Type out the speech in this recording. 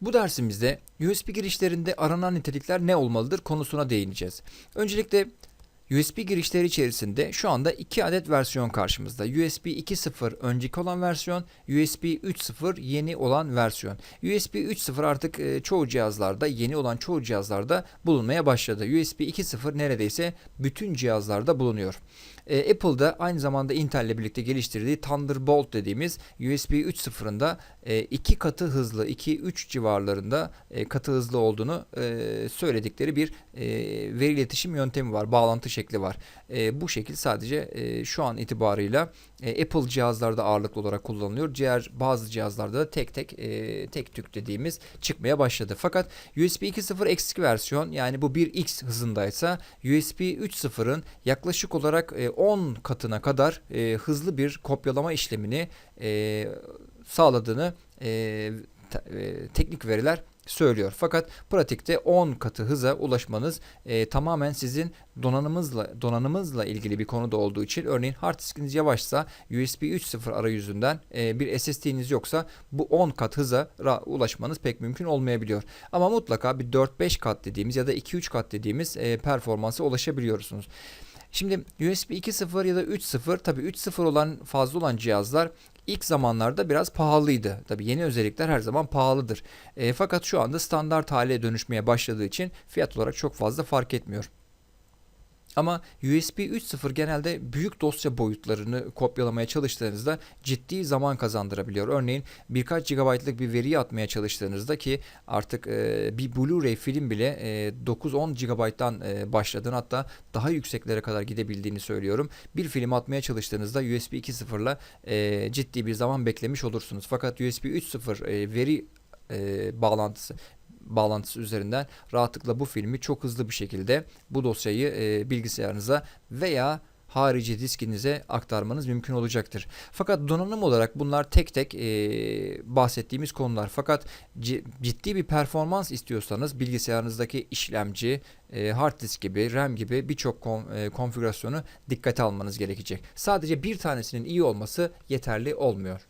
Bu dersimizde USB girişlerinde aranan nitelikler ne olmalıdır konusuna değineceğiz. Öncelikle USB girişleri içerisinde şu anda iki adet versiyon karşımızda. USB 2.0 önceki olan versiyon, USB 3.0 yeni olan versiyon. USB 3.0 artık e, çoğu cihazlarda, yeni olan çoğu cihazlarda bulunmaya başladı. USB 2.0 neredeyse bütün cihazlarda bulunuyor. E, Apple'da aynı zamanda Intel ile birlikte geliştirdiği Thunderbolt dediğimiz USB 3.0'ında e, iki katı hızlı, 2-3 civarlarında e, katı hızlı olduğunu e, söyledikleri bir e, veri iletişim yöntemi var, bağlantı şekli var. E, bu şekil sadece e, şu an itibarıyla e, Apple cihazlarda ağırlıklı olarak kullanılıyor. Diğer bazı cihazlarda da tek tek e, tek tük dediğimiz çıkmaya başladı. Fakat USB 2.0 eksik versiyon yani bu 1x hızındaysa USB 3.0'ın yaklaşık olarak e, 10 katına kadar e, hızlı bir kopyalama işlemini e, sağladığını e, e, teknik veriler söylüyor. Fakat pratikte 10 katı hıza ulaşmanız e, tamamen sizin donanımızla donanımızla ilgili bir konuda olduğu için örneğin hard diskiniz yavaşsa USB 3.0 arayüzünden e, bir SSD'niz yoksa bu 10 kat hıza ulaşmanız pek mümkün olmayabiliyor. Ama mutlaka bir 4-5 kat dediğimiz ya da 2-3 kat dediğimiz e, performansa ulaşabiliyorsunuz. Şimdi USB 2.0 ya da 3.0 tabi 3.0 olan fazla olan cihazlar ilk zamanlarda biraz pahalıydı. Tabi yeni özellikler her zaman pahalıdır. E, fakat şu anda standart hale dönüşmeye başladığı için fiyat olarak çok fazla fark etmiyor. Ama USB 3.0 genelde büyük dosya boyutlarını kopyalamaya çalıştığınızda ciddi zaman kazandırabiliyor. Örneğin birkaç GB'lık bir veriyi atmaya çalıştığınızda ki artık e, bir Blu-ray film bile e, 9-10 GB'dan e, başladığını hatta daha yükseklere kadar gidebildiğini söylüyorum. Bir film atmaya çalıştığınızda USB 2.0 ile ciddi bir zaman beklemiş olursunuz. Fakat USB 3.0 e, veri e, bağlantısı bağlantısı üzerinden rahatlıkla bu filmi çok hızlı bir şekilde bu dosyayı e, bilgisayarınıza veya harici diskinize aktarmanız mümkün olacaktır. Fakat donanım olarak bunlar tek tek e, bahsettiğimiz konular. Fakat ci- ciddi bir performans istiyorsanız bilgisayarınızdaki işlemci, e, hard disk gibi, RAM gibi birçok kon- e, konfigürasyonu dikkate almanız gerekecek. Sadece bir tanesinin iyi olması yeterli olmuyor.